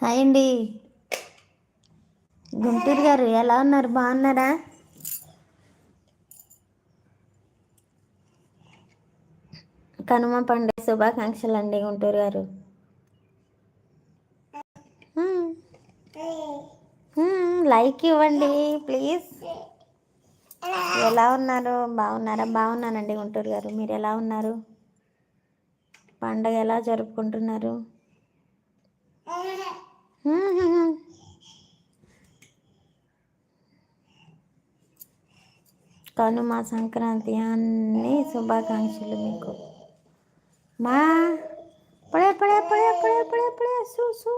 Hi అండి. గుంటూరు గారు ఎలా ఉన్నారు? బాగున్నారా? కనుమ పండుగ శుభాకాంక్షలు అండి గుంటూరు గారు. లైక్ ఇవ్వండి ప్లీజ్. ఎలా ఉన్నారు? బాగున్నారా? బాగున్నానండి గుంటూరు గారు. మీరు ఎలా ఉన్నారు? పండగ ఎలా జరుపుకుంటున్నారు? కనుమ సంక్రాంతి అన్ని శుభాకాంక్షలు మీకు. మా పడే పడే పడే పడే పడే పడే సు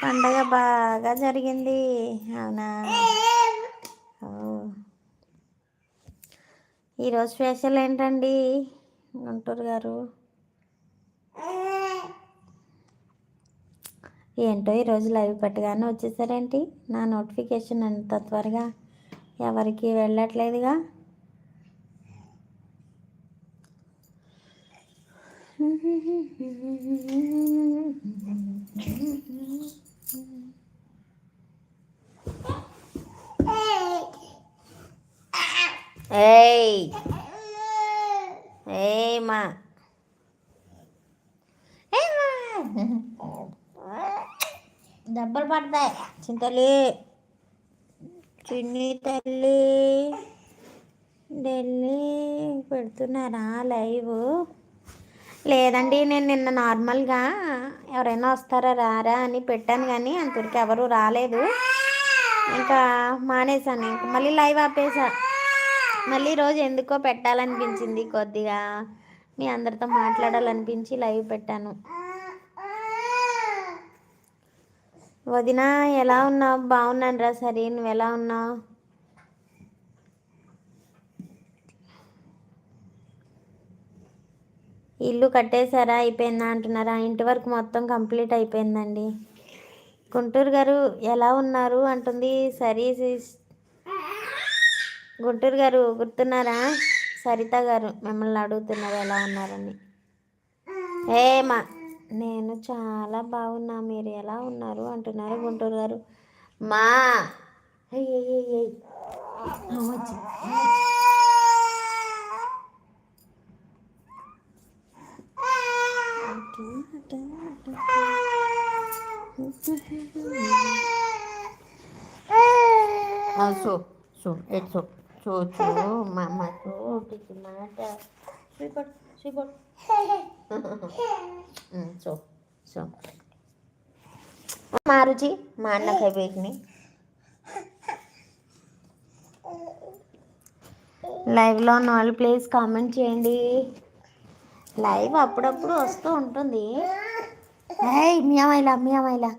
పండగ బాగా జరిగింది. అవునా? ఈరోజు స్పెషల్ ఏంటండి? గుంటూరు గారు. ఏంటో ఈరోజు లైవ్ పెట్టగానే వచ్చేసారేంటి? నా నోటిఫికేషన్ అంత త్వరగా ఎవరికి వెళ్ళట్లేదుగా. ఏయ్! ఏయ్ మా ఏయ్ మా దెబ్బలు పడతాయి. చింతలి చిన్ని తల్లి ఢిల్లీ పెడుతున్నారా లైవ్? లేదండి నేను నిన్న నార్మల్గా ఎవరైనా వస్తారా రారా అని పెట్టాను కానీ అంతవరకు ఎవరు రాలేదు. ఇంకా మానేశాను. ఇంకా మళ్ళీ లైవ్ ఆపేసా మళ్ళీ రోజు ఎందుకో పెట్టాలనిపించింది కొద్దిగా. మీ అందరితో మాట్లాడాలనిపించి లైవ్ పెట్టాను. వదిన ఎలా ఉన్నావు? బాగున్నాను రా సరే నువ్వు ఎలా ఉన్నావు? ఇల్లు కట్టేశారా? అయిపోయిందా అంటున్నారా? ఇంటి వరకు మొత్తం కంప్లీట్ అయిపోయిందండి. గుంటూరు గారు ఎలా ఉన్నారు? అంటుంది సరీ సిస్ గుంటూరు గారు గుర్తున్నారా? సరిత గారు మిమ్మల్ని అడుగుతున్నారు ఎలా ఉన్నారని. ఏమా నేను చాలా బాగున్నా మీరు ఎలా ఉన్నారు? అంటున్నారు గుంటూరు గారు. మా! సో సో ఎట్ సో సో సో మామ సో మాట శ్రీపట్ శ్రీపట్ సో సో మా రుచి మా అన్న కైబేకిని లైవ్లో ఉన్న వాళ్ళు ప్లీజ్ కామెంట్ చేయండి. లైవ్ అప్పుడప్పుడు వస్తూ ఉంటుంది. ఏయ్ మియామైలా మియామైలా.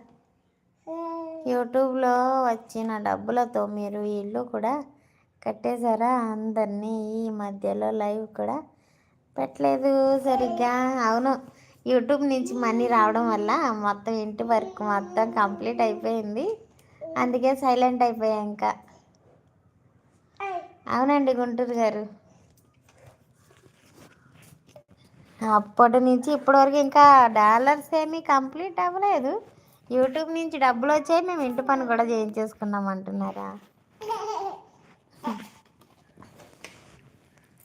యూట్యూబ్లో వచ్చిన డబ్బులతో మీరు ఇల్లు కూడా కట్టేశారా? అందరినీ ఈ మధ్యలో లైవ్ కూడా పెట్టలేదు సరిగ్గా. అవును యూట్యూబ్ నుంచి మనీ రావడం వల్ల మొత్తం ఇంటి వర్క్ మొత్తం కంప్లీట్ అయిపోయింది. అందుకే సైలెంట్ అయిపోయా ఇంకా. అవునండి గుంటూరు గారు. అప్పటి నుంచి ఇప్పటి వరకు ఇంకా డాలర్స్ ఏమీ కంప్లీట్ అవ్వలేదు. యూట్యూబ్ నుంచి డబ్బులు వచ్చాయి మేము ఇంటి పని కూడా చేయించేసుకున్నాం అంటున్నారా?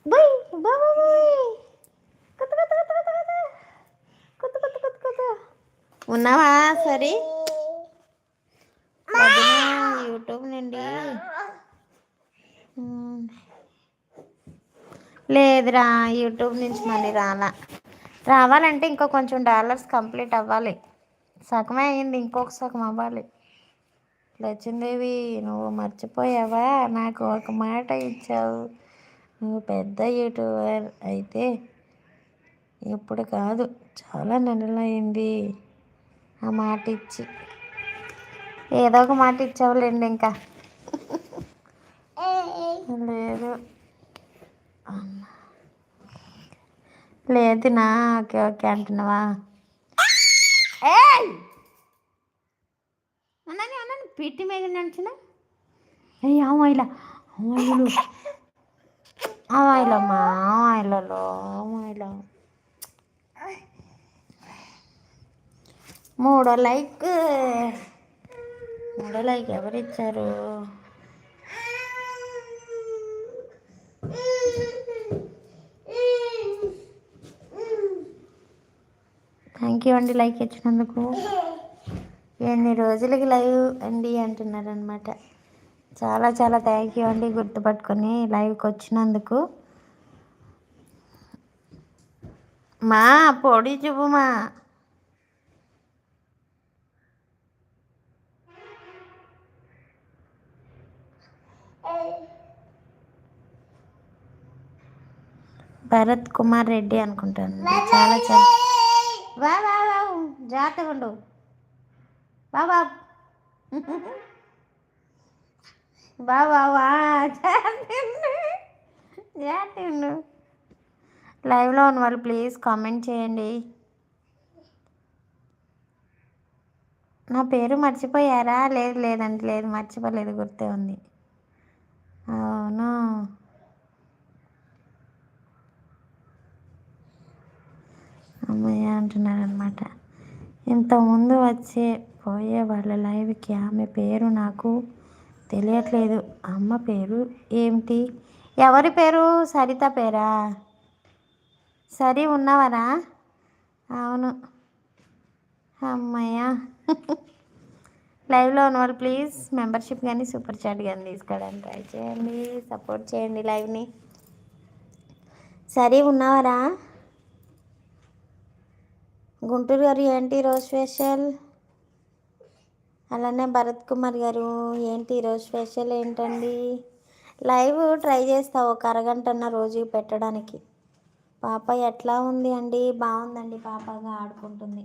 బా, బా, కుతు, కుతు, కుతు, కుతు. కుతు, కుతు, కుతు, కుతు. ఉన్నావా సరే? యూట్యూబ్ నుండి. లేదురా యూట్యూబ్ నుంచి మనీ రాలా. రావాలంటే ఇంకో కొంచెం డాలర్స్ కంప్లీట్ అవ్వాలి. సగమే అయింది ఇంకొక సగం అవ్వాలి. లక్ష్మీదేవి నువ్వు మర్చిపోయావా? నాకు ఒక మాట ఇచ్చావు. నువ్వు పెద్ద యూట్యూబర్ అయితే ఇప్పుడు కాదు. చాలా నెలలైంది ఆ మాట ఇచ్చి. ఏదో ఒక మాట ఇచ్చావులేండి ఇంకా. లేదు. లేదు నా ఓకే ఓకే అంటున్నావా! అన్నని అన్నని పిట్టి మీద నడిచిన? అయ్యి అమ్మాయిల అమ్మాయిలు అమ్మాయిలమ్మా అమ్మాయిలలో అమ్మాయిల మూడో లైక్ మూడో లైక్ ఎవరు ఇచ్చారు థ్యాంక్ యూ అండి లైక్ ఇచ్చినందుకు. ఎన్ని రోజులకి లైవ్ అండి అంటున్నారనమాట చాలా చాలా థ్యాంక్ యూ అండి గుర్తుపట్టుకొని లైవ్కి వచ్చినందుకు. మా పొడి చూపు మా. భరత్ కుమార్ రెడ్డి అనుకుంటాను. చాలా చాలా. వా వా వా జాగ్రత్తగా ఉండు. వా. వా వా లైవ్లో ఉన్న వాళ్ళు ప్లీజ్ కామెంట్ చేయండి. నా పేరు మర్చిపోయారా? లేదు లేదండి లేదు మర్చిపోలేదు గుర్తే ఉంది. అవును. అమ్మయ్య అంటున్నారనమాట ఇంతకుముందు వచ్చే పోయే వాళ్ళ లైవ్కి ఆమె పేరు నాకు తెలియట్లేదు. అమ్మ పేరు ఏమిటి? ఎవరి పేరు? సరిత పేరా? సరి ఉన్నవరా? అవును. అమ్మయ్య. లైవ్లో ఉన్నవాళ్ళు ప్లీజ్ మెంబర్షిప్ కానీ సూపర్ చాట్ కానీ తీసుకోవడానికి ట్రై చేయండి. సపోర్ట్ చేయండి లైవ్ని. సరే ఉన్నవారా? గుంటూరు గారు ఏంటి రోజు స్పెషల్? అలానే భరత్ కుమార్ గారు ఏంటి ఈరోజు స్పెషల్ ఏంటండి? లైవ్ ట్రై చేస్తా ఒక అరగంటన్న రోజు పెట్టడానికి. పాప ఎట్లా ఉంది అండి? బాగుందండి పాపగా ఆడుకుంటుంది.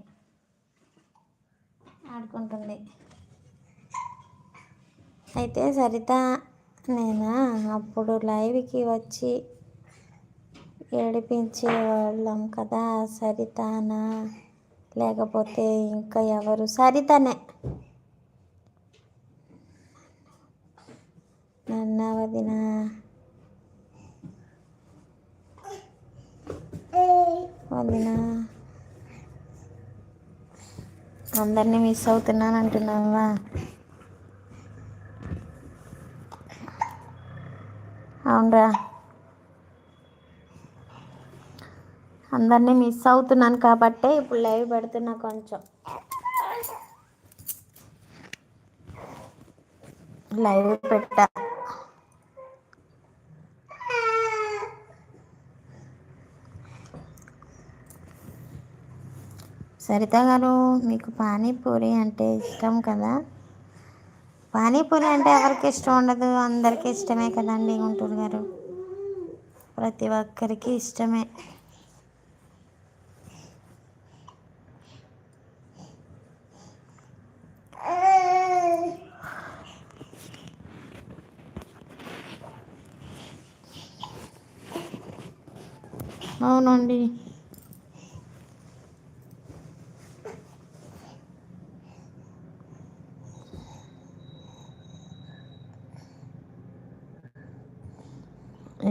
ఆడుకుంటుంది. అయితే సరిత నేనా? అప్పుడు లైవ్కి వచ్చి ఏడిపించే వాళ్ళం కదా సరితానా? లేకపోతే ఇంకా ఎవరు? సరితనే. నన్న వదిన వదిన అందరినీ మిస్ అవుతున్నాను అంటున్నావా అవునరా. అందరినీ మిస్ అవుతున్నాను కాబట్టే ఇప్పుడు లైవ్ పెడుతున్నా కొంచెం. లైవ్ పెట్టా. సరిత గారు మీకు పానీపూరి అంటే ఇష్టం కదా? పానీపూరి అంటే ఎవరికి ఇష్టం ఉండదు? అందరికీ ఇష్టమే కదండి గుంటూరు గారు. ప్రతి ఒక్కరికి ఇష్టమే. అవునండి.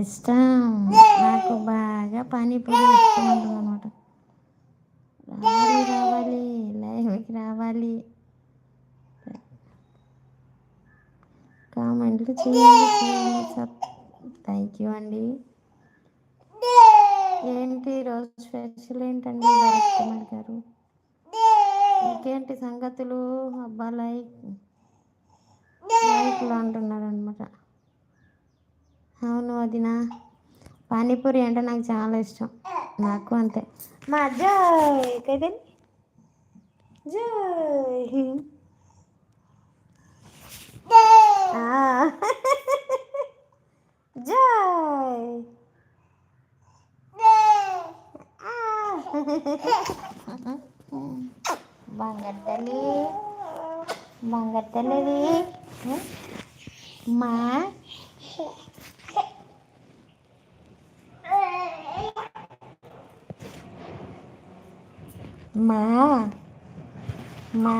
ఇష్టం నాకు బాగా పానీపూరి ఇష్టం ఉంటుంది అనమాట రావాలి రావాలి లైవ్కి రావాలి. కామెంట్లు చేయండి. థ్యాంక్ యూ అండి. ఏంటి రోజు స్పెషల్ ఏంటండి కుమార్ గారు? ఇంకేంటి సంగతులు? అబ్బా లైక్ లైక్లు అంటున్నారు అనమాట అవును వదిన. పానీపూరి అంటే నాకు చాలా ఇష్టం. నాకు అంతే. మా జై కదండి జై. ఆ. జై. ఆ. బంగారు తల్లి బంగారు తల్లిది మా మా మా.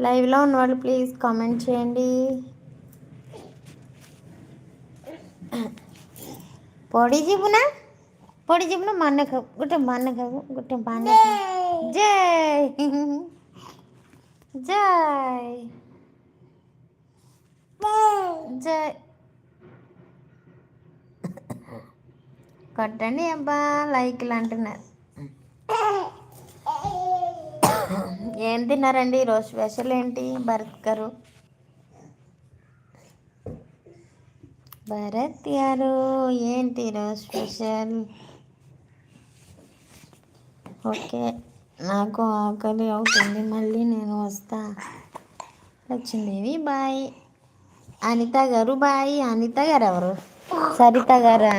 లైవ్లో ఉన్నవాళ్ళు ప్లీజ్ కామెంట్ చేయండి. పొడి జిబునా? పొడి జీబున? మన్న మన్నకు గుట్ట మన్న మన్నకు గుట్ట మన్న జై! జై! జై! కొట్టండి అబ్బా లైక్లు అంటున్నారు. ఏం తిన్నారండి? ఈరోజు స్పెషల్ ఏంటి? భరత్ గారు. భరత్ గారు ఏంటి ఈరోజు స్పెషల్? ఓకే నాకు ఆకలి అవుతుంది మళ్ళీ నేను వస్తా. లక్ష్మీదేవి బాయ్. అనిత గారు బాయ్. అనిత గారు ఎవరు? సరిత గారా?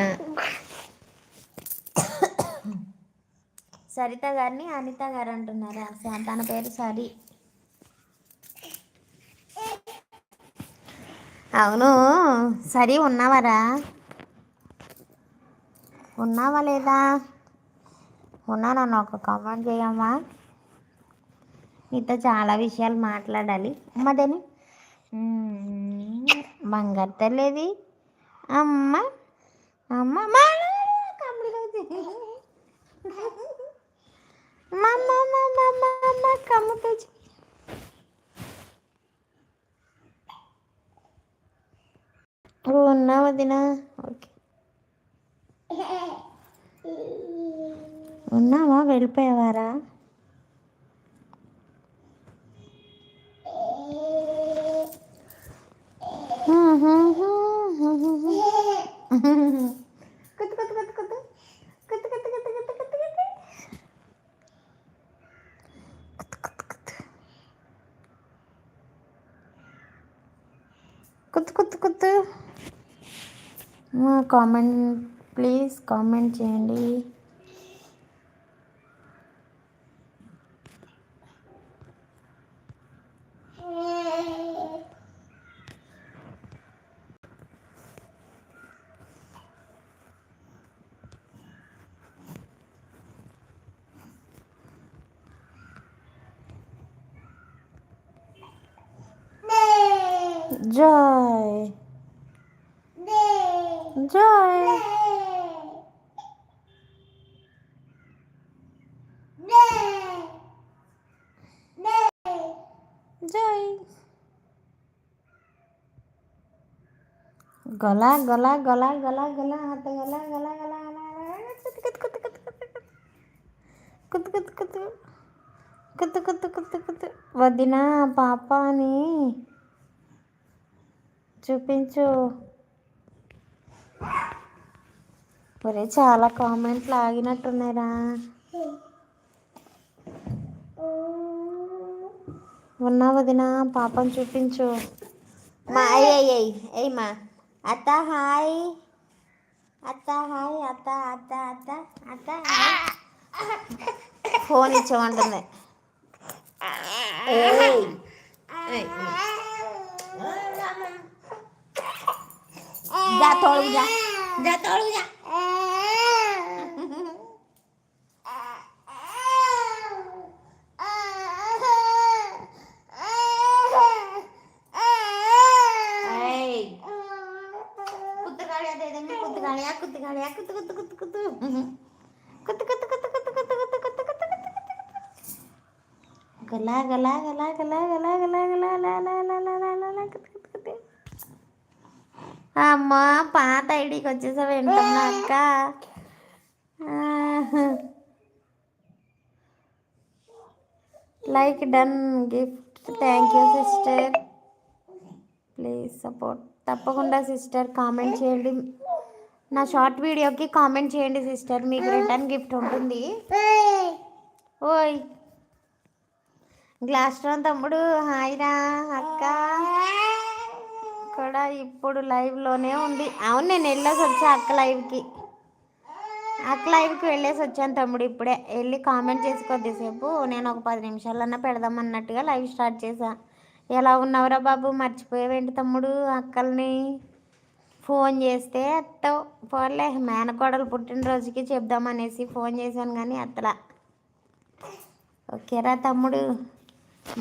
సరిత గారిని అనిత గారు అంటున్నారా. తన పేరు సరి. అవును. సరి ఉన్నావరా? ఉన్నావా లేదా? ఉన్నానన్న ఒక కామెంట్ చేయమ్మా. నీతో చాలా విషయాలు మాట్లాడాలి. అమ్మదేని బంగారు తల్లేది. అమ్మ. అమ్మమ్మ Mama, mama, mama, kamu tuh. ఉన్నా వదినా ఓకే. ఉన్నావా? వెళ్ళిపోయేవారా? కుత్తు కుత్తు కుత్తు కుత్తు. కుత్తు కుత్తు. కుత్తు కుత్తు కుత్తు కామెంట్ ప్లీజ్ కామెంట్ చేయండి. గొలా గొలా గొలా గొలా గొలా అంత గొలా గొలా గొలా కుత్తు కుత్తు కుత్తు కుత్తు కుత్తు కుత్తు కుత్తు కుత్తు పాపని చూపించు ఒరే చాలా కామెంట్లు ఆగినట్టున్నాయిరా ఉన్నా వదిన పాపం చూపించు మా అయ్యి అయ్యి అయ్యి మా आता हाय. आता हाय आता आता आता आता ఫోన్ ఇచ్చేమంటుంది जा तोड़ जा जा तोड़ जा లాగ లాగ లాగ లాగ లాగ లాగ లాగ పాత ఐడికి వచ్చేసావు ఏంటమ్మా అక్క like done gift thank you sister please support తప్పకుండా సిస్టర్ కామెంట్ చేయండి నా షార్ట్ వీడియోకి కామెంట్ చేయండి సిస్టర్ మీకు రిటర్న్ గిఫ్ట్ ఉంటుంది ఓయ్ గ్లాస్ తమ్ముడు. హాయ్ రా అక్క. కూడా ఇప్పుడు లైవ్లోనే ఉంది. అవును నేను వెళ్ళేసి వచ్చా అక్క లైవ్కి అక్క లైవ్కి వెళ్ళేసి వచ్చాను తమ్ముడు ఇప్పుడే. వెళ్ళి కామెంట్ చేసి కొద్దిసేపు నేను ఒక పది నిమిషాలన్నా పెడదాం అన్నట్టుగా లైవ్ స్టార్ట్ చేశా. ఎలా ఉన్నావురా బాబు? మర్చిపోయావేంటి తమ్ముడు అక్కల్ని? ఫోన్ చేస్తే ఎత్తవు పోలే మేనకోడలు పుట్టినరోజుకి చెప్దామనేసి ఫోన్ చేశాను కానీ అత్తలా. ఓకేరా తమ్ముడు.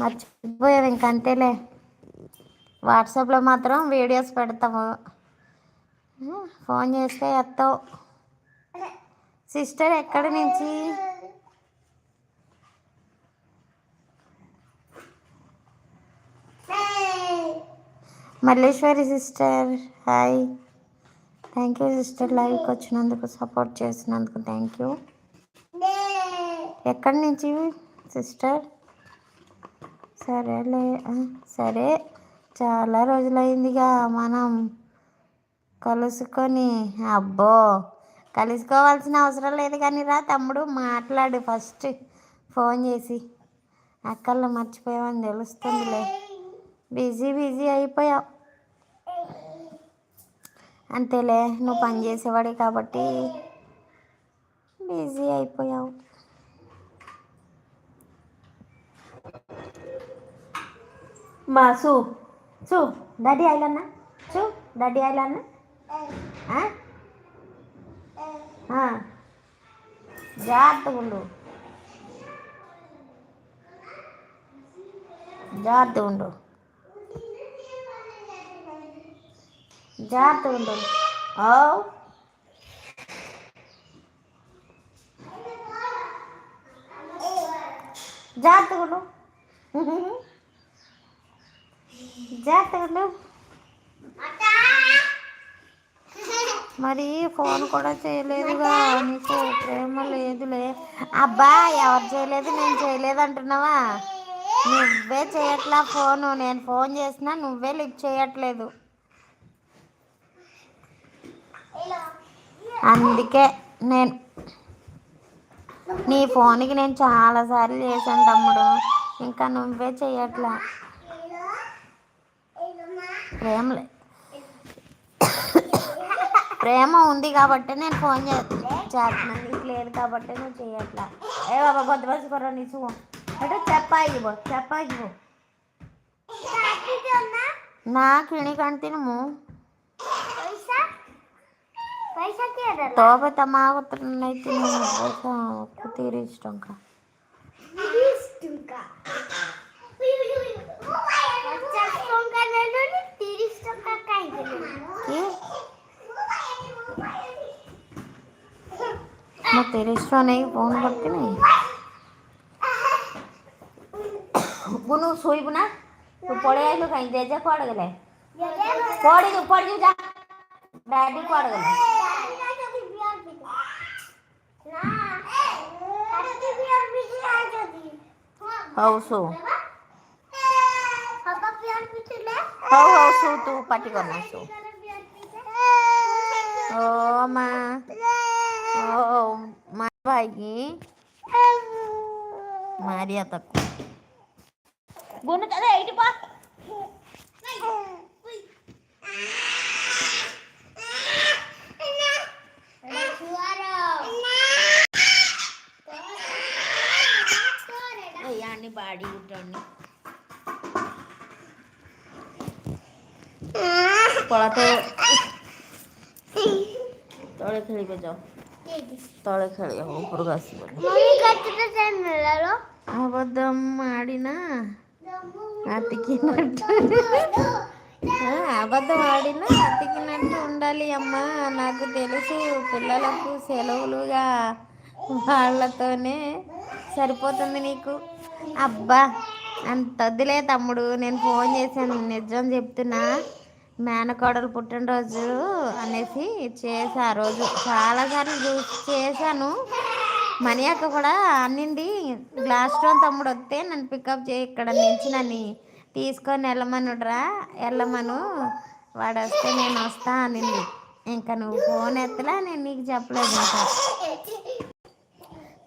మర్చిపోయావు ఇంకంతేలే వాట్సాప్లో మాత్రం వీడియోస్ పెడతాము. ఫోన్ చేస్తే ఎత్తావు. సిస్టర్ ఎక్కడి నుంచి? Malleswari sister hi. Thank you sister లైవ్కి వచ్చినందుకు సపోర్ట్ చేసినందుకు థ్యాంక్ యూ ఎక్కడి నుంచి సిస్టర్? సరేలే. సరే. చాలా రోజులైందిగా మనం కలుసుకొని. అబ్బో! కలుసుకోవాల్సిన అవసరం లేదు కానీ రా తమ్ముడు మాట్లాడు ఫస్ట్. ఫోన్ చేసి. అక్కల్లో మర్చిపోయావని తెలుస్తుందిలే. బిజీ బిజీ అయిపోయావు అంతేలే నువ్వు పని చేసేవాడి కాబట్టి బిజీ అయిపోయావు. మా సు సు డాడీ ఆయిలన్నా చూ డాడీ ఆయిలన్నా జాగ్రత్తగా ఉండు. జాగ్రత్తగా ఉండు. జాగ్రత్తగా ఉండు. ఓ జాగ్రత్తగా ఉండు. జాగ్రత్తగా ఉండు మరి ఫోన్ కూడా చేయలేదుగా నీకు ప్రేమ లేదులే. అబ్బా ఎవరు చేయలేదు నేను చేయలేదు అంటున్నావా? నువ్వే చేయట్లా ఫోను. నేను ఫోన్ చేసినా నువ్వే లిఫ్ట్ చేయట్లేదు. అందుకే నేను నీ ఫోన్కి నేను చాలాసార్లు చేశాను తమ్ముడు. ఇంకా నువ్వే చేయట్లా. ప్రేమలే ప్రేమ ఉంది కాబట్టి నేను ఫోన్ చేస్తున్నాను నీకు లేదు కాబట్టి నువ్వు చేయట్లా. ఏ బాబా కొత్త బస్సు కొర నీ చూ అంటే చెప్పాయిబో చెప్పాయిబో నా కిణికంటే తినము. తోప తమాగుతున్నైతే నేను తీరి ఇష్టం కా. હું ત્રેસો નહીં ફોન કરતી નહીં ગુનુ શોઈબુ ના તું પડી આવ્યો કાંઈ જેજે કોડ ગલે પડી તું પડી જા ડેડી કોડ ગલે ହଉ ଶୁ ହଉ ହଉ ଶୁ ତୁ ପାଟି କରନା ଶୁ ଓ ମା తాగి మరీ తక్కువ గుండు కదా ఎయిట్ పా అయ్యాన్ని బాడీ ఉంటాను পড়াতে চড়ে খেলবে যাও ತೊಳೆ ಕಳಿ ಹುಡುಗ ಅಬದ್ಧ ಮಾಡಿನ అతికినట్టు. అబద్ధం ఆడినా? అతికినట్టు ఉండాలి అమ్మ. నాకు తెలుసు పిల్లలకు సెలవులుగా వాళ్ళతోనే సరిపోతుంది నీకు. అబ్బా అంత వద్దులే తమ్ముడు. నేను ఫోన్ చేశాను. నిజం చెప్తున్నా. మేనకోడలు పుట్టినరోజు అనేసి చేసా ఆ రోజు. చాలాసార్లు చూసి చేశాను. మనీ అక్క కూడా అన్నింది గ్లాస్ స్టోన్ తమ్ముడు వస్తే నన్ను పికప్ చేయి ఇక్కడ నుంచి నన్ను తీసుకొని వెళ్ళమనుడ్రా వెళ్ళమను. వాడు వస్తే నేను వస్తా అనింది. ఇంకా నువ్వు ఫోన్ ఎత్తలా నేను నీకు చెప్పలేదు ఇంకా.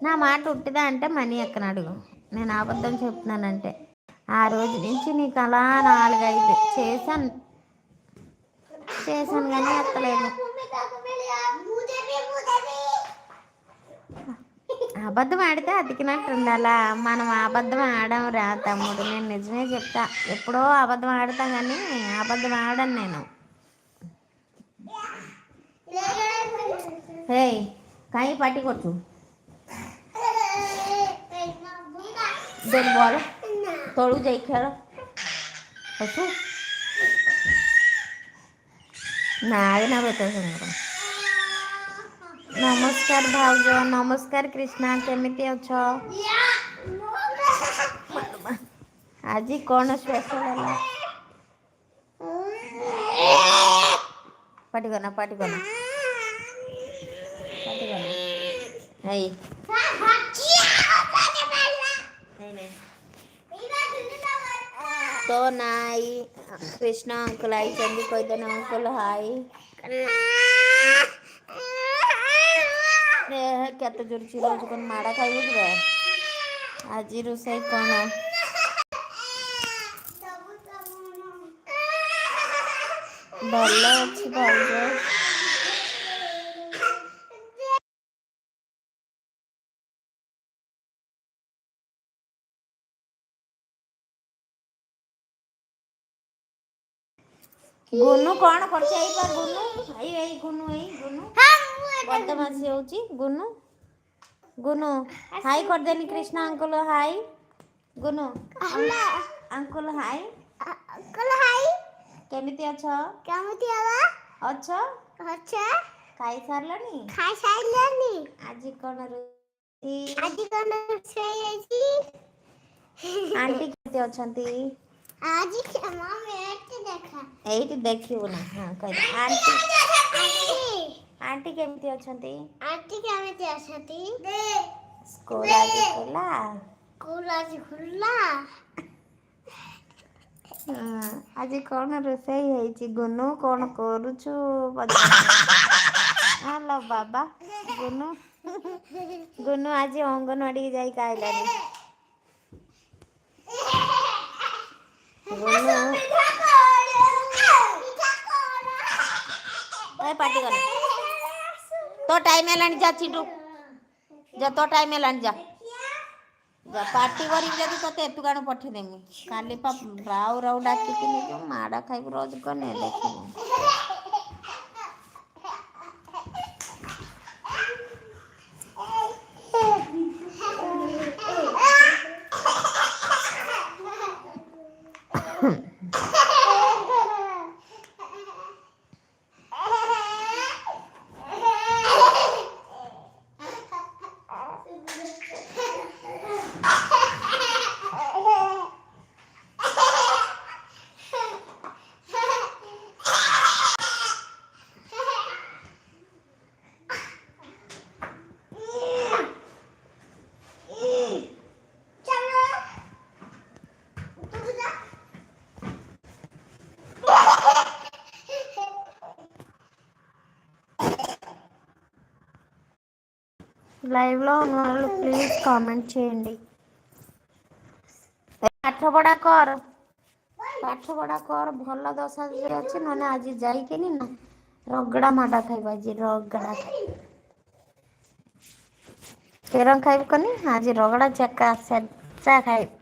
నా మాట ఉట్టిదా అంటే మనీ ఎక్కన అడుగు. నేను అబద్ధం చెప్తున్నానంటే. ఆ రోజు నుంచి నీకు అలా నాలుగైదు. చేశాను. చేశాను కానీ ఎత్తలేదు అబద్ధం ఆడితే అతికినట్టు ఉండాలా మనం అబద్ధం ఆడం రా తమ్ముడు. నేను నిజమే చెప్తా. ఎప్పుడో అబద్ధం ఆడతా కానీ అబద్ధం ఆడను నేను. హేయ్ కానీ పట్టుకొచ్చు దేని తొడుగు చేయి नागना बता सर नमस्कार भाज नमस्कार कृष्णा केमी अच्छ आज कौन स्पेशल है पटी गना पटी गना पटी गना है ତ ନାଇ କୃଷ୍ଣ ଅଙ୍କଲ ଆଇଛନ୍ତି କହିଦେନେ ଅଙ୍କଲ ହାଇ ଏ କେତେ ଜୋର ଚିଲଉଛୁ କଣ ମାଡ଼ ଖାଇବୁ କିରେ ଆଜି ରୋଷେଇ କଣ? ଭଲ ଅଛି ଭାଉଜ। ଗୁନୁ କଣ କରୁଛି ଏଇ ପା ଗୁନୁ ଏଇ ଏଇ ଗୁନୁ ଏଇ ଗୁନୁ ବଦମାସି ହଉଛି Gunu Gunu hi କରିଦେନି Krishna uncle hi Gunu uncle hi କେମିତି ଅଛ ଅଛ ଖାଇସାରିଲଣି ଖାଇସାରିଲାନି ଆଜି କଣ ରୋଷେଇ ଆଜି କଣ ରୋଷେଇ ହେଇଛି ଆଣ୍ଟି କେମିତି ଅଛନ୍ତି ଆଜି କ୍ଷମା ମ୍ୟାଚ୍ ଦେଖା ଏଇଠି ଦେଖିବୁ ନା ହଁ କହିଦେ ଆଣ୍ଟି ଆଣ୍ଟି ଆଣ୍ଟି କେମିତି ଅଛନ୍ତି ଆଣ୍ଟି କେମିତି ଅଛନ୍ତି ସ୍କୁଲ ଆଜି ଥିଲା ସ୍କୁଲ ଆଜି ଖୋଲା ହଁ, ଆଜି କଣ ରୋଷେଇ ହେଇଛି ଗୁନୁ କଣ କରୁଛୁ ପଚାରୁଛି ହଲୋ ବାବା ଗୁନୁ ଗୁନୁ ଆଜି ଅଙ୍ଗନବାଡି ଯାଇକି ଆଇଲାଣି ଗୁନୁ ଏ ପାଟି କରନା ତୋ ଟାଇମ ହେଲାଣି ଯା ଚିଣ୍ଟୁ ଯା ତୋ ଟାଇମ ହେଲାଣି ଯା ଯା ପାଟି କରିବି ଯଦି ତୋତେ ଏତୁକାଣ ପଠେଇଦେମି କାଲି ପା ରାଉ ରାଉ ଡାକିଥିଲି ଯୋଉ ମାଡ଼ ଖାଇବୁ ରୋଜ କନେ ଦେଖିବୁ లైవ్లో ఉన్న వాళ్ళు ప్లీజ్ కామెంట్ చేయండి ପାଠ ପଢା କର ପାଠ ପଢା କର ଭଲ ଦଶା ଅଛି ନହେଲେ ଆଜି ଯାଇକିନି ନା ରଗଡା ମାଡ ଖାଇବ ଆଜି ରଗଡା କେରମ ଖାଇବୁ କନି ଆଜି ରଗଡା ଚେକା ଛେଚା ଖାଇବୁ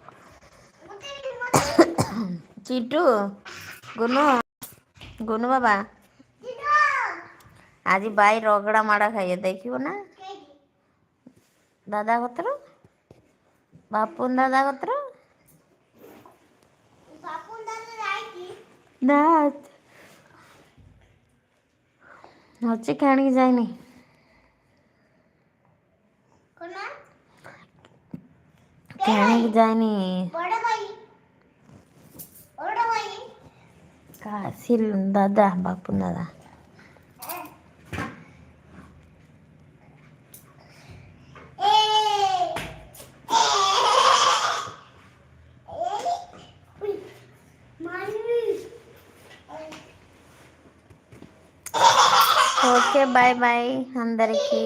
ଚିଟୁ ଗୁନୁ ଗୁନୁ ବାବା ଆଜି ବାଇ ରଗଡା ମାଡ ଖାଇବେ ଦେଖିବୁ ନା দাদা গোত্র? বাপুন দাদা গোত্র? হচ্ছে কেন? যায়নি। যায়নি কাশিল দাদা বাপুন দাদা। ఓకే బాయ్ బాయ్ అందరికీ